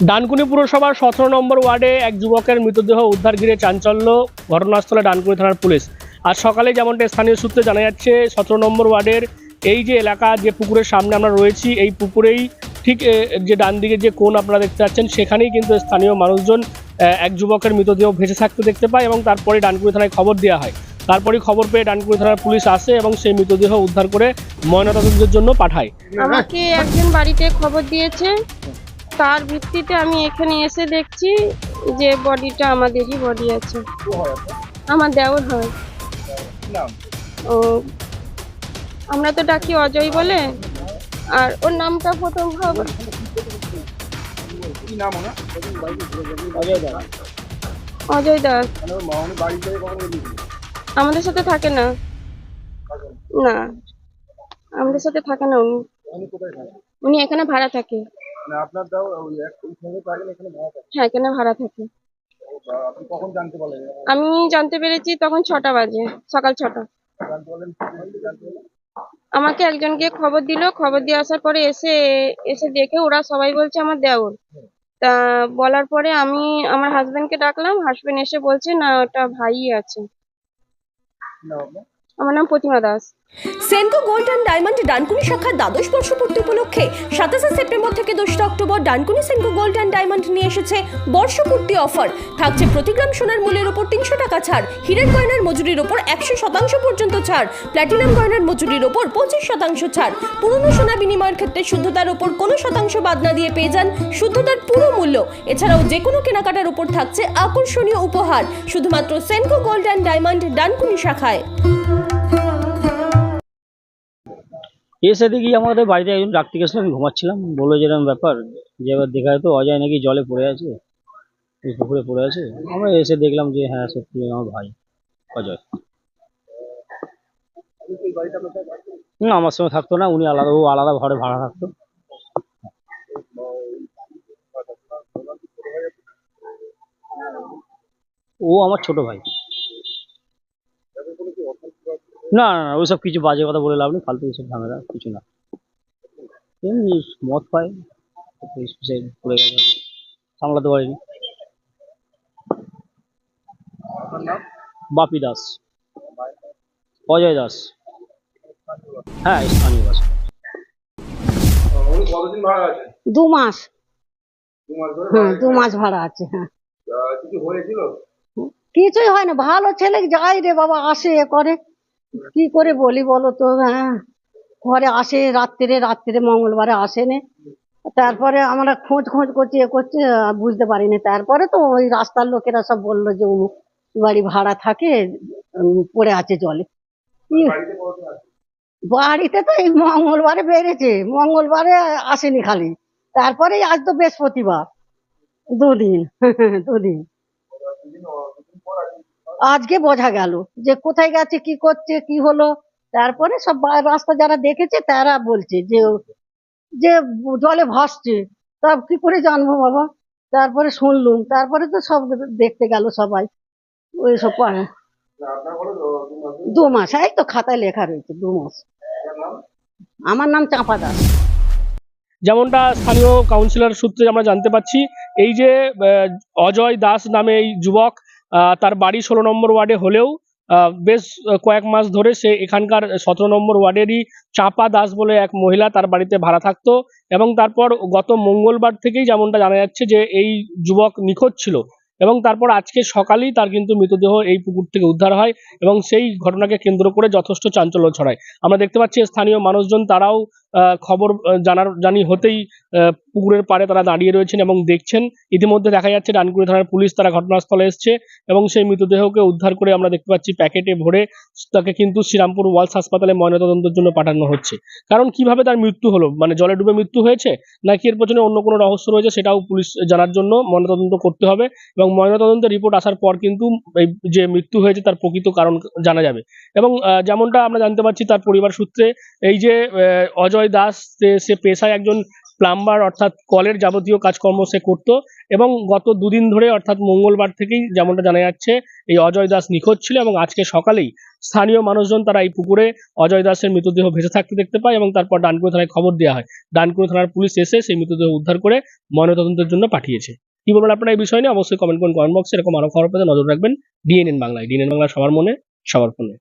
ডানকুনি পুরসভার সতেরো নম্বর ওয়ার্ডে এক যুবকের মৃতদেহ উদ্ধার ঘিরে চাঞ্চল্য ঘটনাস্থলে ডানকুনি থানার পুলিশ। আজ সকালে যেমনটা স্থানীয় সূত্রে জানা যাচ্ছে, সতেরো নম্বর ওয়ার্ডের এই যে এলাকা, যে পুকুরের সামনে আমরা রয়েছি, এই পুকুরেই ঠিক যে ডান দিকে যে কোণ আপনারা দেখতে পাচ্ছেন, সেখানেই কিন্তু স্থানীয় মানুষজন এক যুবকের মৃতদেহ ভেসে থাকতে দেখতে পায় এবং তারপরে ডানকুনি থানায় খবর দেওয়া হয়। তারপরেই খবর পেয়ে ডানকুনি থানার পুলিশ আসে এবং সেই মৃতদেহ উদ্ধার করে ময়নাতদন্তের জন্য পাঠায়। আমাকে একজন বাড়িতে খবর দিয়েছে। তার ভিত্তিতে আমি এখানে এসে দেখছি যে বডিটা আমাদেরই বডি আছে। আমার দেওর হয়। ও আমরা তো ডাকি অজয় বলে। আর ওর নামটা প্রথম হবে। অজয় দাস। আমাদের সাথে থাকে না। না। আমাদের সাথে থাকে না উনি। উনি এখানে ভাড়া থাকে। মানে আপনার দাও ওই সঙ্গে থাকেন এখানে ভাড়া থাকে। হ্যাঁ এখানে ভাড়া থাকে। আপনি কখন জানতে পারলেন? আমি জানতে পেরেছি তখন ছটা বাজে সকাল ছটা। জানতে পারলেন আমাকে একজনকে খবর দিল খবর দিয়ে আসার পরে এসে এসে দেখে ওরা সবাই বলছে আমার দেওর। তা বলার পরে আমি আমার হাজবেন্ডকে ডাকলাম হাজবেন্ড এসে বলছে না ওটা ভাই আছে। আমার নাম Pratima Das. Senco gold and diamond Dankuni শাখার দ্বাদশ বর্ষপূর্তি উপলক্ষে সাতাশে সেপ্টেম্বর থেকে দোসরা October Dankuni Senco gold and diamond নিয়ে এসেছে বর্ষপূর্তি অফার। থাকছে প্রতি গ্রাম সোনার মূল্যের ওপর তিনশো টাকা ছাড়, হীরের গয়নার মজুরির ওপর একশো শতাংশ পর্যন্ত ছাড়, প্ল্যাটিনাম গয়নার মজুরির ওপর পঁচিশ শতাংশ ছাড়। পুরনো সোনা বিনিময়ের ক্ষেত্রে শুদ্ধতার ওপর কোনো শতাংশ বাদ না দিয়ে পেয়ে যান শুদ্ধতার পুরো মূল্য। এছাড়াও যে কোনো কেনাকাটার ওপর থাকছে আকর্ষণীয় উপহার, শুধুমাত্র Senco gold and diamond Dankuni শাখায়। এসে দেখি আমাদের বাড়িতে একজন ডাক্তার গেছিলাম আমি ঘুমাচ্ছিলাম। বলল যেরকম ব্যাপার, যে এবার দেখা তো অজয় নাকি জলে পড়ে আছে পুকুরে পড়ে আছে। আমরা এসে দেখলাম যে হ্যাঁ সত্যি আমার ভাই, অজয়। না, আমার সঙ্গে থাকতো না, উনি আলাদা, ও আলাদা ঘরে ভাড়া থাকতো। ও আমার ছোট ভাই। না না না ওইসব কিছু বাজে কথা বলে লাভ নেই ফালতু এইসব ঝামেলা কিছু না। এমনি মদ পায় সে পড়ে গেছে। সামলাতে পারিনি। বাপি দাস। অজয় দাস। হ্যাঁ স্থানীয় দাস উনি কতদিন ভাড়া আছেন দু মাস। দু মাস হ্যাঁ ভাড়া দু মাস ভাড়া আছে হ্যাঁ। কিছু হয়েছিল? কিছুই হয় না ভালো ছেলে যাই রে বাবা আসে এ করে। কি করে বলি বলো তো? হ্যাঁ ঘরে আসে রাত্রে রাত্রে মঙ্গলবারে আসে নে। তারপরে আমরা খোঁজ খোঁজ করছি এ করছি বুঝতে পারিনি। তারপরে তো ওই রাস্তার লোকেরা সব বলল যে অমুক বাড়ি ভাড়া থাকে পড়ে আছে জলে। কি বাড়িতে বাড়িতে তো এই মঙ্গলবারে বেড়েছে মঙ্গলবারে আসেনি খালি। তারপরে আজ তো বৃহস্পতিবার দুদিন দুদিন। আজকে বোঝা গেল যে কোথায় গেছে, কি করছে, কি হলো। তারপরে সব রাস্তা যারা দেখেছে, তারা বলছে যে যে জলে ভাসছে। তা কি করে জানব বাবা? তারপরে শুনলুম। তারপরে তো সব দেখতে গেল সবাই। ওই সব দু মাস। এই তো খাতায় লেখা রয়েছে, দু মাস। আমার নাম চাঁপা দাস। যেমনটা স্থানীয় কাউন্সিলর সূত্রে আমরা জানতে পাচ্ছি, এই যে অজয় দাস নামে এই যুবক তার বাড়ি ষোলো নম্বর ওয়ার্ডে হলেও বেশ কয়েক মাস ধরে সে এখানকার সতেরো নম্বর ওয়ার্ডেরই চাপা দাস বলে এক মহিলা তার বাড়িতে ভাড়া থাকতো এবং তারপর গত মঙ্গলবার থেকেই যেমনটা জানা যাচ্ছে যে এই যুবক নিখোঁজ ছিল এবং তারপর আজকে সকালেই তার কিন্তু মৃতদেহ এই পুকুর থেকে উদ্ধার হয় এবং সেই ঘটনাকে কেন্দ্র করে যথেষ্ট চাঞ্চল্য ছড়ায়। আমরা দেখতে পাচ্ছি স্থানীয় মানুষজন তারাও খবর জানার জানি হতেই পুকুরের পাড়ে তারা দাঁড়িয়ে রয়েছেন এবং দেখছেন। ইতিমধ্যে দেখা যাচ্ছে ডানকুনি থানার পুলিশ তারা ঘটনাস্থলে এসছে এবং সেই মৃতদেহকে উদ্ধার করে আমরা দেখতে পাচ্ছি প্যাকেটে ভরে তাকে কিন্তু শ্রীরামপুর ওয়ালস হাসপাতালে ময়নাতদন্তের জন্য পাঠানো হচ্ছে। কারণ কীভাবে তার মৃত্যু হলো? মানে জলে ডুবে মৃত্যু হয়েছে? নাকি এর পেছনে অন্য কোনো রহস্য রয়েছে সেটাও পুলিশ জানার জন্য ময়নাতদন্ত করতে হবে এবং ময়নাতদন্তের রিপোর্ট আসার পর কিন্তু এই যে মৃত্যু হয়েছে তার প্রকৃত কারণ জানা যাবে। এবং যেমনটা আমরা জানতে পারছি তার পরিবার সূত্রে এই যে আহ, অজয় দাস, সে- পেশায় একজন প্লাম্বার অর্থাৎ কলের যাবতীয় কাজকর্ম সে করতো এবং গত দুদিন ধরে অর্থাৎ মঙ্গলবার থেকেই যেমনটা জানা যাচ্ছে, এই অজয় দাস নিখোঁজ ছিল এবং আজকে সকালেই স্থানীয় মানুষজন তারা এই পুকুরে অজয় দাসের মৃতদেহ ভেসে থাকতে দেখতে পায় এবং তারপর ডানকুনি থানায় খবর দেওয়া হয়। ডানকুনি থানার পুলিশ এসে সেই মৃতদেহ উদ্ধার করে ময়নাতদন্তের জন্য পাঠিয়েছে। কি বলবেন আপনারা এই বিষয় নিয়ে? অবশ্যই কমেন্ট করুন কমেন্ট বক্সে এরকম আরও খবর পেতে নজর রাখবেন। ডিএনএন বাংলায়। ডিএনএন বাংলা সবার মনে, সবার ফোনে।